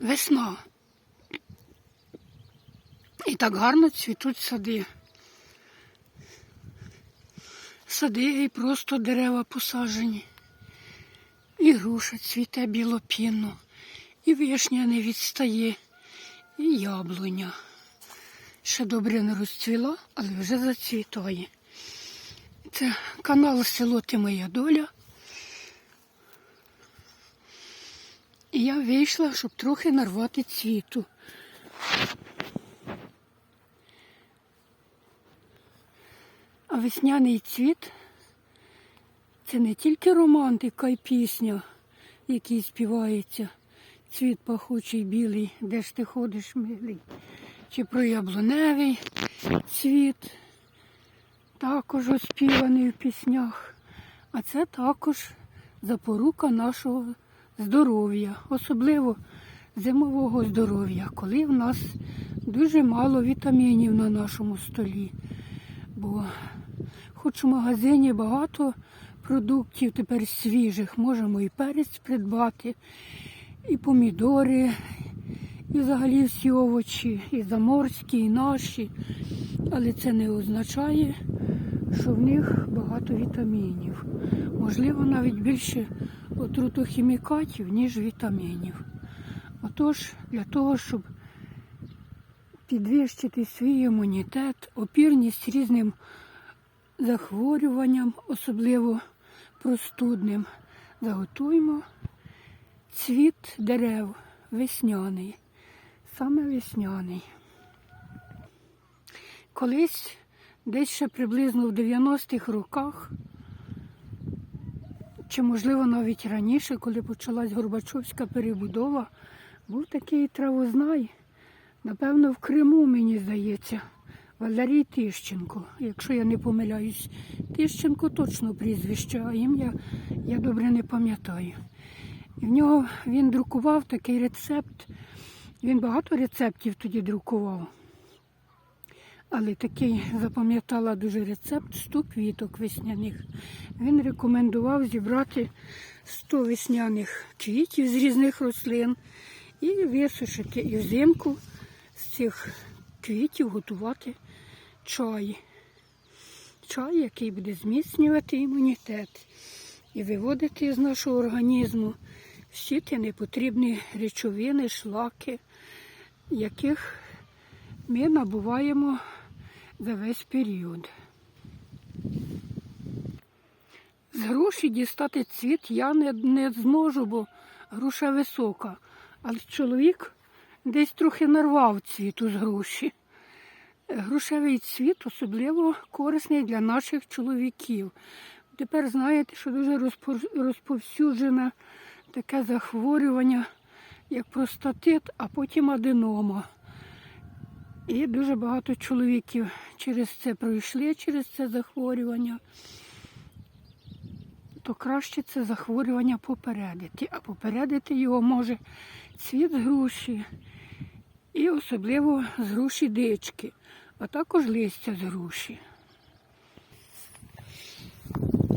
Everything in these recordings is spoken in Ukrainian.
Весна. І так гарно цвітуть сади. Сади і просто дерева посаджені. І груша цвіте білопінно, і вишня не відстає, і яблуня. Ще добре не розцвіла, але вже зацвітає. Це канал село Ти моя доля. І я вийшла, щоб трохи нарвати цвіту. А весняний цвіт це не тільки романтика і пісня, який співається. Цвіт пахучий білий, де ж ти ходиш, милий. Чи про яблуневий цвіт, також оспіваний в піснях. А це також запорука нашого здоров'я, особливо зимового здоров'я, коли в нас дуже мало вітамінів на нашому столі. Бо хоч у магазині багато продуктів тепер свіжих, можемо і перець придбати, і помідори, і взагалі всі овочі, і заморські, і наші. Але це не означає, що в них багато вітамінів. Можливо, навіть більше отрутохімікатів, ніж вітамінів. Отож, для того, щоб підвищити свій імунітет, опірність різним захворюванням, особливо простудним, заготуємо цвіт дерев весняний, саме весняний. Колись, десь ще приблизно в 90-х роках, чи можливо навіть раніше, коли почалась Горбачовська перебудова, був такий травознай. Напевно, в Криму, мені здається, Валерій Тищенко. Якщо я не помиляюсь, Тищенко точно прізвище, а ім'я я добре не пам'ятаю. І в нього він друкував такий рецепт. Він багато рецептів тоді друкував. Але такий запам'ятала дуже рецепт 100 квіток весняних. Він рекомендував зібрати 100 весняних квітів з різних рослин і висушити і взимку з цих квітів готувати чай. Чай, який буде зміцнювати імунітет і виводити з нашого організму всі ті непотрібні речовини, шлаки, яких ми набуваємо за весь період. З груші дістати цвіт я не, не зможу, бо груша висока. Але чоловік десь трохи нарвав цвіту з груші. Грушевий цвіт особливо корисний для наших чоловіків. Тепер знаєте, що дуже розповсюджене таке захворювання, як простатит, а потім аденома. І дуже багато чоловіків через це пройшли, через це захворювання. То краще це захворювання попередити. А попередити його може цвіт з груші і особливо з груші дички, а також листя з груші.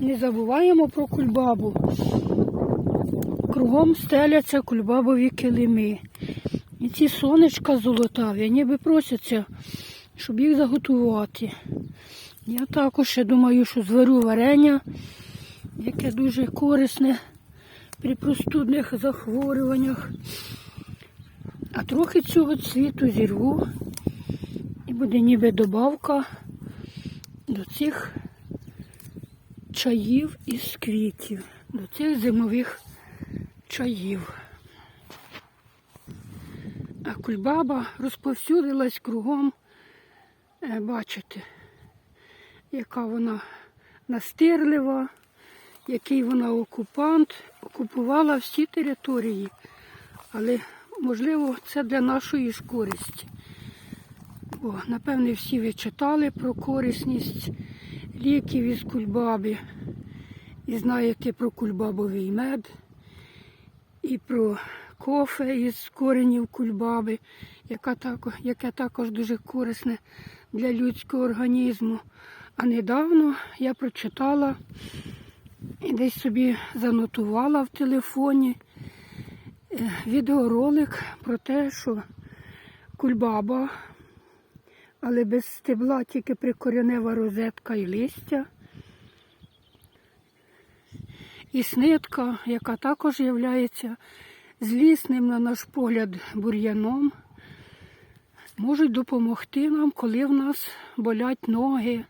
Не забуваємо про кульбабу. Кругом стеляться кульбабові килими. І ці сонечка золотаві, ніби просяться, щоб їх заготувати. Я також ще думаю, що зварю варення, яке дуже корисне при простудних захворюваннях. А трохи цього цвіту зірву і буде ніби добавка до цих чаїв із квітів, до цих зимових чаїв. Кульбаба розповсюдилась кругом. Е, Бачите, яка вона настирлива, який вона окупант, окупувала всі території. Але, можливо, це для нашої ж користі. Бо, напевне, всі ви читали про корисність ліків із кульбаби. І знаєте про кульбабовий мед, і про кофе із коренів кульбаби, яка також, яке також дуже корисне для людського організму. А недавно я прочитала і десь собі занотувала в телефоні е, відеоролик про те, що кульбаба, але без стебла тільки прикоренева розетка і листя. І снитка, яка також є злісним, на наш погляд, бур'яном, можуть допомогти нам, коли в нас болять ноги,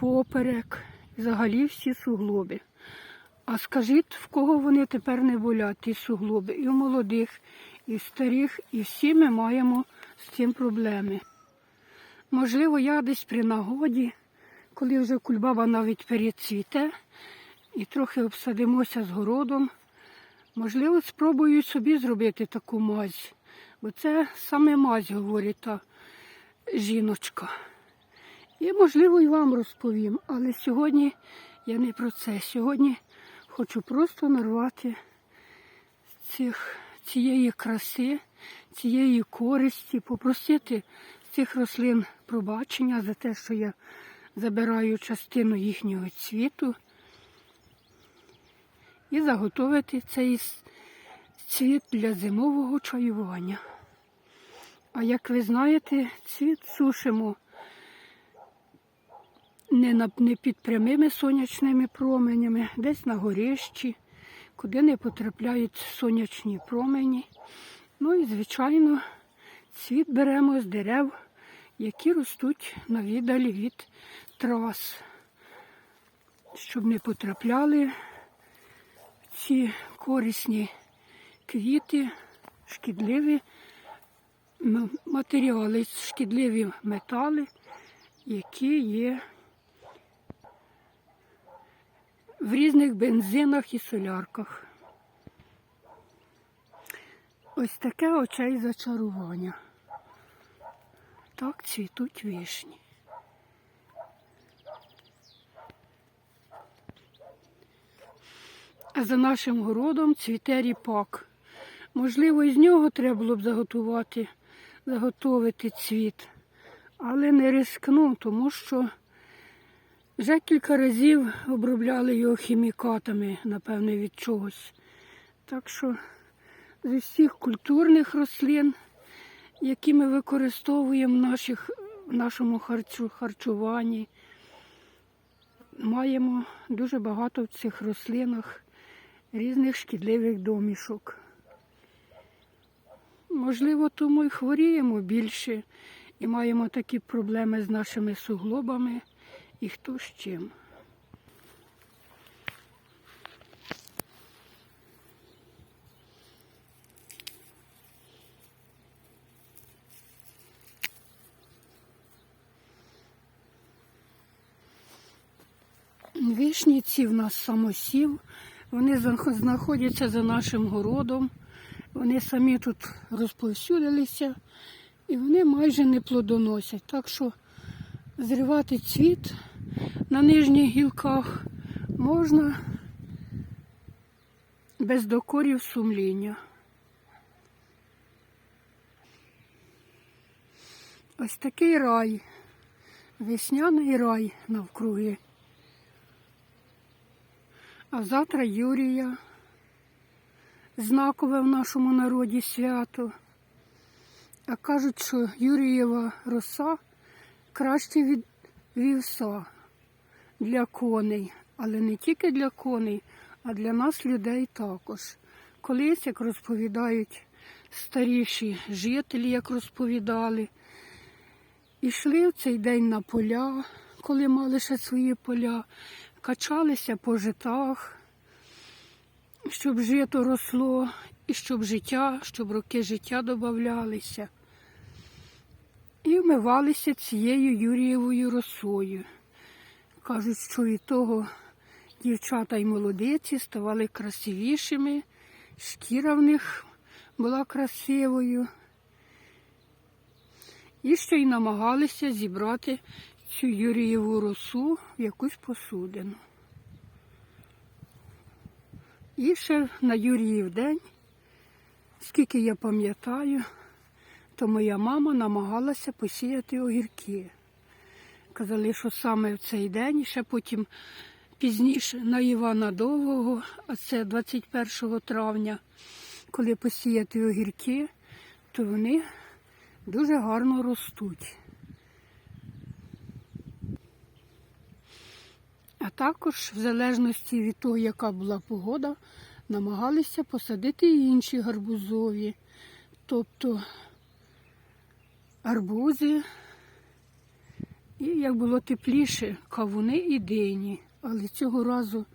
поперек, взагалі всі суглоби. А скажіть, в кого вони тепер не болять, ті суглоби? І у молодих, і в старих, і всі ми маємо з цим проблеми. Можливо, я десь при нагоді, коли вже кульбаба навіть перецвіте, і трохи обсадимося з городом. Можливо, спробую собі зробити таку мазь, бо це саме мазь, говорить та жіночка. І, можливо, і вам розповім, але сьогодні я не про це. Сьогодні хочу просто нарвати цих, цієї краси, цієї користі, попросити цих рослин пробачення за те, що я забираю частину їхнього цвіту і заготовити цей цвіт для зимового чаювання. А як ви знаєте, цвіт сушимо не, під прямими сонячними променями, десь на горищі, куди не потрапляють сонячні промені. Ну і, звичайно, цвіт беремо з дерев, які ростуть на віддалі від трас, щоб не потрапляли ці корисні квіти, шкідливі матеріали, шкідливі метали, які є в різних бензинах і солярках. Ось таке очей зачарування. Так цвітуть вишні. За нашим городом цвіте ріпак. Можливо, із нього треба було б заготувати, заготовити цвіт. Але не рискну, тому що вже кілька разів обробляли його хімікатами, напевне, від чогось. Так що з усіх культурних рослин, які ми використовуємо в, наших, в нашому харчу, харчуванні, маємо дуже багато в цих рослинах різних шкідливих домішок. Можливо, тому і хворіємо більше і маємо такі проблеми з нашими суглобами і хто з чим. Вишніці в нас самосів, вони знаходяться за нашим городом, вони самі тут розповсюдилися і вони майже не плодоносять. Так що зривати цвіт на нижніх гілках можна без докорів сумління. Ось такий рай, весняний рай навкруги. А завтра Юрія, знакове в нашому народі свято. А кажуть, що Юрієва роса краще від вівса для коней, але не тільки для коней, а для нас, людей також. Колись, як розповідають старіші жителі, як розповідали, ішли в цей день на поля, коли мали ще свої поля, качалися по житах, щоб жито росло, і щоб життя, щоб роки життя додавалися. І вмивалися цією Юрієвою росою. Кажуть, що від того дівчата й молодиці ставали красивішими, шкіра в них була красивою. І ще й намагалися зібрати цю Юрієву росу в якусь посудину. І ще на Юріїв день, скільки я пам'ятаю, то моя мама намагалася посіяти огірки. Казали, що саме в цей день, ще потім пізніше на Івана Довгого, а це 21 травня, коли посіяти огірки, то вони дуже гарно ростуть. А також, в залежності від того, яка була погода, намагалися посадити і інші гарбузові, тобто арбузи. І як було тепліше, кавуни і дині. Але цього разу,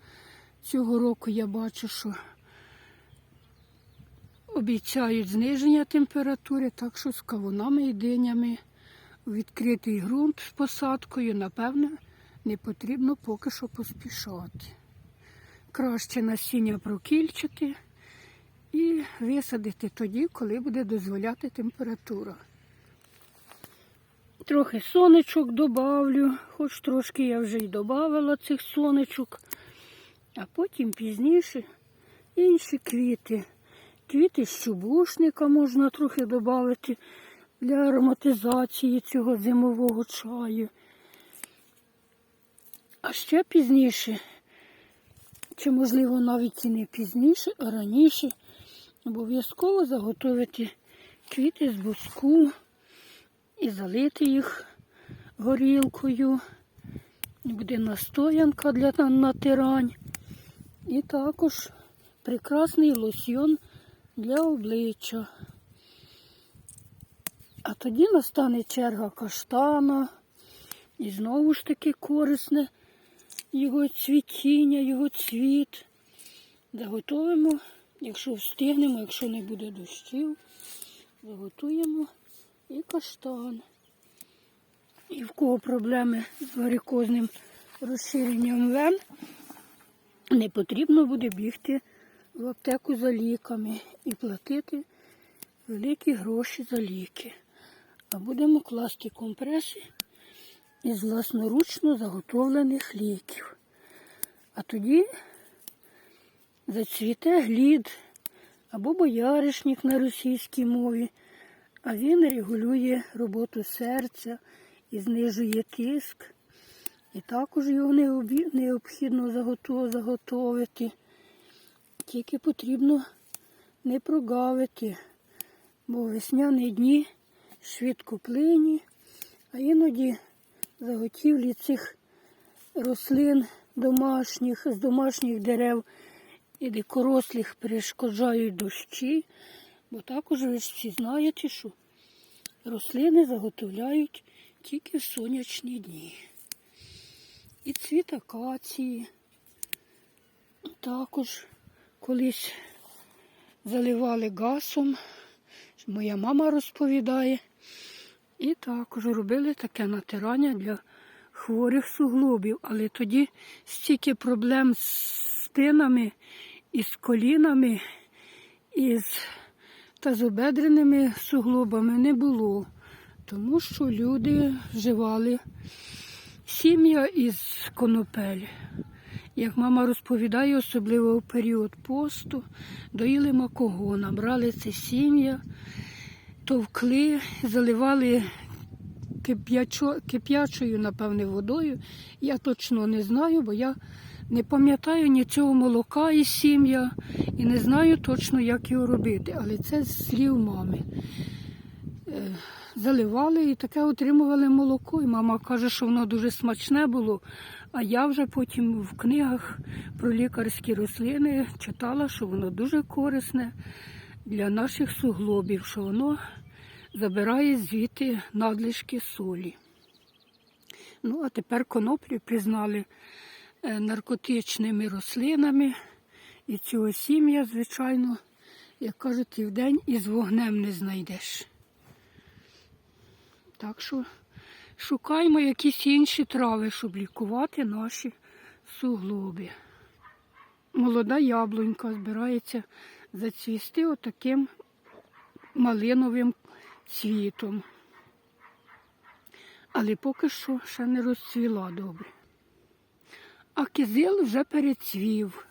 цього року я бачу, що обіцяють зниження температури, так що з кавунами і динями відкритий ґрунт з посадкою, напевне, не потрібно поки що поспішати. Краще насіння прокільчити і висадити тоді, коли буде дозволяти температура. Трохи сонечок добавлю, хоч трошки я вже й додавала цих сонечок, а потім пізніше інші квіти. Квіти з чубушника можна трохи додати для ароматизації цього зимового чаю. А ще пізніше, чи можливо навіть і не пізніше, а раніше, обов'язково заготовити квіти з буску і залити їх горілкою. Буде настоянка для натирань. І також прекрасний лосьйон для обличчя. А тоді настане черга каштана. І знову ж таки корисне його цвітіння, його цвіт. Заготовимо, якщо встигнемо, якщо не буде дощів, заготуємо і каштан. І в кого проблеми з варикозним розширенням вен, не потрібно буде бігти в аптеку за ліками і платити великі гроші за ліки. А будемо класти компреси із власноручно заготовлених ліків. А тоді зацвіте глід або бояришник на російській мові, а він регулює роботу серця і знижує тиск. І також його необхідно заготовити. Тільки потрібно не прогавити, бо весняні дні швидкоплинні, а іноді заготівлі цих рослин домашніх, з домашніх дерев і дикорослих перешкоджають дощі, бо також ви ж всі знаєте, що рослини заготовляють тільки в сонячні дні. І цвіт акації також колись заливали газом, моя мама розповідає. І також робили таке натирання для хворих суглобів. Але тоді стільки проблем з спинами і з колінами, і з тазобедреними суглобами не було. Тому що люди вживали сім'я із конопель. Як мама розповідає, особливо в період посту, доїли макогона, брали це сім'я, товкли, заливали кип'ячо- кип'ячою, напевне, водою. Я точно не знаю, бо я не пам'ятаю ні цього молока із сім'я і не знаю точно, як його робити. Але це з слів мами. Е, Заливали і таке отримували молоко. І мама каже, що воно дуже смачне було. А я вже потім в книгах про лікарські рослини читала, що воно дуже корисне для наших суглобів, що воно забирає звідти надлишки солі. Ну, а тепер коноплю признали е, наркотичними рослинами. І цього сім'я, звичайно, як кажуть, і вдень із вогнем не знайдеш. Так що шукаємо якісь інші трави, щоб лікувати наші суглоби. Молода яблунька збирається зацвісти отаким малиновим цвітом. Але поки що ще не розцвіла добре. А кизил вже перецвів.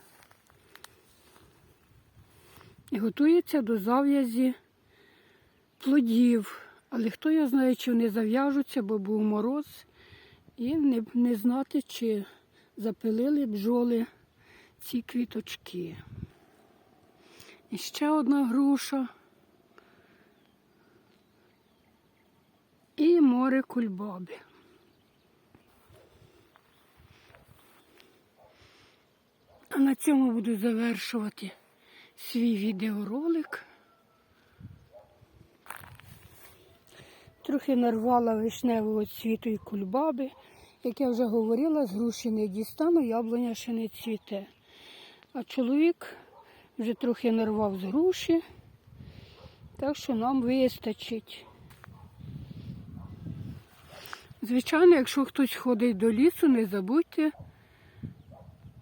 І готується до зав'язі плодів. Але хто його знає, чи вони зав'яжуться, бо був мороз, і не, не знати, чи запилили бджоли ці квіточки. І ще одна груша. І море кульбаби. А на цьому буду завершувати свій відеоролик. Трохи нарвала вишневого цвіту і кульбаби. Як я вже говорила, з груші не дістану, яблуня ще не цвіте. А чоловік вже трохи нарвав з груші, так що нам вистачить. Звичайно, якщо хтось ходить до лісу, не забудьте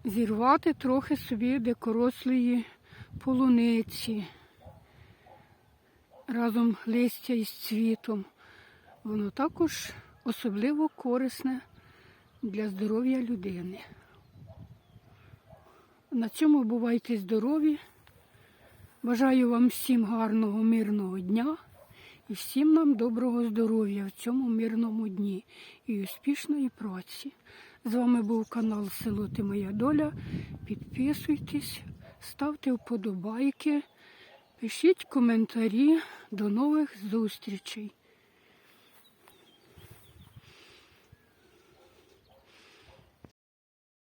зірвати трохи собі дикорослої полуниці разом листя із цвітом. Воно також особливо корисне для здоров'я людини. На цьому бувайте здорові. Бажаю вам всім гарного, мирного дня і всім нам доброго здоров'я в цьому мирному дні і успішної праці. З вами був канал Село Ти Моя Доля. Підписуйтесь, ставте вподобайки, пишіть коментарі. До нових зустрічей!